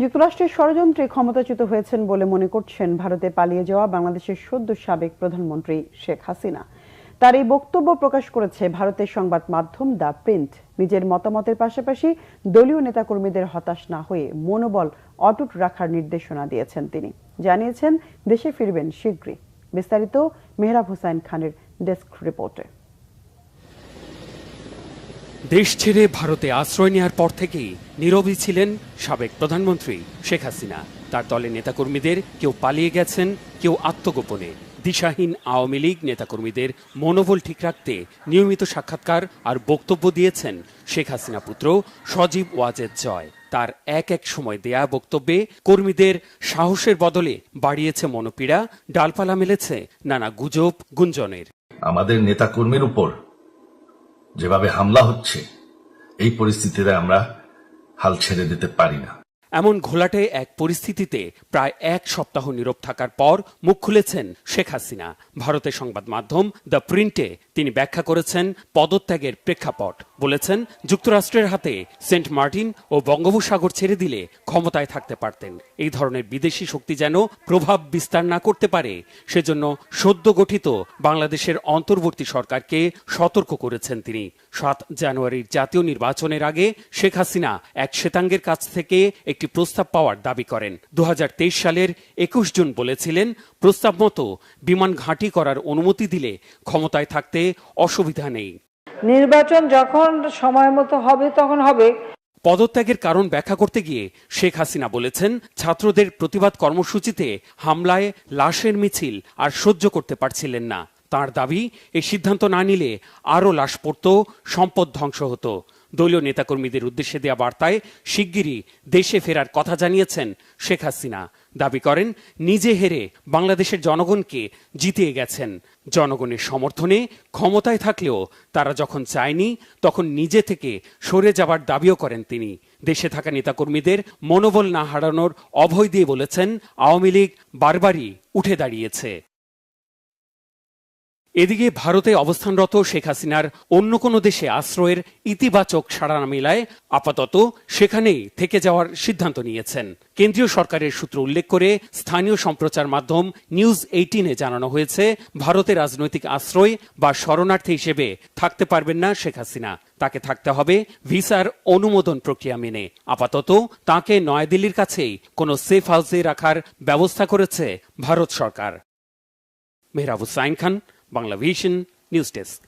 যুক্তরাষ্ট্রের ষড়যন্ত্রে ক্ষমতাচ্যুত হয়েছেন বলে মনে করছেন ভারতে পালিয়ে যাওয়া বাংলাদেশের সদ্য সাবেক প্রধানমন্ত্রী শেখ হাসিনা। তার এই বক্তব্য প্রকাশ করেছে ভারতের সংবাদ মাধ্যম দ্য প্রিন্ট। নিজের মতামতের পাশাপাশি দলীয় নেতাকর্মীদের হতাশ না হয়ে মনোবল অটুট রাখার নির্দেশনা দিয়েছেন তিনি। জানিয়েছেন, দেশে ফিরবেন শীঘ্রই। বিস্তারিত মেহরাব হোসাইন খানের ডেস্ক রিপোর্টে। দেশ ছেড়ে ভারতে আশ্রয় নেওয়ার পর থেকেই নীরবই ছিলেন সাবেক প্রধানমন্ত্রী শেখ হাসিনা। তার দলের নেতাকর্মীদের কেউ পালিয়ে গেছেন, কেউ আত্মগোপনে। দিশাহীন আওয়ামী লীগ নেতাকর্মীদের মনোবল ঠিক রাখতে নিয়মিত সাক্ষাৎকার আর বক্তব্য দিয়েছেন শেখ হাসিনা পুত্র সজীব ওয়াজেদ জয়। তার এক এক সময় দেয়া বক্তব্যে কর্মীদের সাহসের বদলে বাড়িয়েছে মনোপীড়া, ডালপালা মেলেছে নানা গুজব, গুঞ্জনের। আমাদের নেতাকর্মীর উপর যেভাবে হামলা হচ্ছে এই পরিস্থিতিতে আমরা হাল ছেড়ে দিতে পারি না। এমন ঘোলাটে এক পরিস্থিতিতে প্রায় এক সপ্তাহ নীরব থাকার পর মুখ খুলেছেন শেখ হাসিনা। ভারতের সংবাদ মাধ্যম দ্য প্রিন্টে তিনি ব্যাখ্যা করেছেন, পদত্যাগের প্রেক্ষাপট বলেছেন, যুক্তরাষ্ট্রের হাতে সেন্ট মার্টিন ও বঙ্গোপসাগর ছেড়ে দিলে ক্ষমতায় থাকতে পারতেন। এই ধরনের বিদেশি শক্তি যেন প্রভাব বিস্তার না করতে পারে, সেজন্য সদ্য গঠিত বাংলাদেশের অন্তর্বর্তী সরকারকে সতর্ক করেছেন তিনি। সাত জানুয়ারির জাতীয় নির্বাচনের আগে শেখ হাসিনা এক শ্বেতাঙ্গের কাছ থেকে একটি প্রস্তাব পাওয়ার দাবি করেন। দু হাজার তেইশ সালের একুশ জুন বলেছিলেন প্রস্তাব মতো বিমান ঘাঁটি করার অনুমতি দিলে ক্ষমতায় থাকতে অসুবিধা নেই। নির্বাচন যখন সময় মতো হবে তখন হবে। পদত্যাগের কারণ ব্যাখ্যা করতে গিয়ে শেখ হাসিনা বলেছেন ছাত্রদের প্রতিবাদ কর্মসূচিতে হামলায় লাশের মিছিল আর সহ্য করতে পারছিলেন না। তার দাবি এই সিদ্ধান্ত না নিলে আরও লাশ পড়ত সম্পদ ধ্বংস হতো। দলীয় নেতাকর্মীদের উদ্দেশ্যে দেওয়া বার্তায় শিগগিরই দেশে ফেরার কথা জানিয়েছেন শেখ হাসিনা। দাবি করেন, নিজে হেরে বাংলাদেশের জনগণকে জিতিয়ে গেছেন। জনগণের সমর্থনে ক্ষমতায় থাকলেও তারা যখন চায়নি, তখন নিজে থেকে সরে যাবার দাবিও করেন তিনি। দেশে থাকা নেতাকর্মীদের মনোবল না হারানোর অভয় দিয়ে বলেছেন, আওয়ামী লীগ বারবারই উঠে দাঁড়িয়েছে। এদিকে ভারতে অবস্থানরত শেখ হাসিনার অন্য কোনো দেশে আশ্রয়ের ইতিবাচক সাড়া না মেলায় আপাতত সেখানেই থেকে যাওয়ার সিদ্ধান্ত নিয়েছেন। কেন্দ্রীয় সরকারের সূত্র উল্লেখ করে স্থানীয় সম্প্রচার মাধ্যম নিউজ এইটিনে জানানো হয়েছে, ভারতে রাজনৈতিক আশ্রয় বা শরণার্থী হিসেবে থাকতে পারবেন না শেখ হাসিনা। তাকে থাকতে হবে ভিসার অনুমোদন প্রক্রিয়া মেনে। আপাতত তাকে নয়াদিল্লির কাছেই কোনো সেফ হাউসে রাখার ব্যবস্থা করেছে ভারত সরকার। Mehrabussain Khan Bangla vision news desk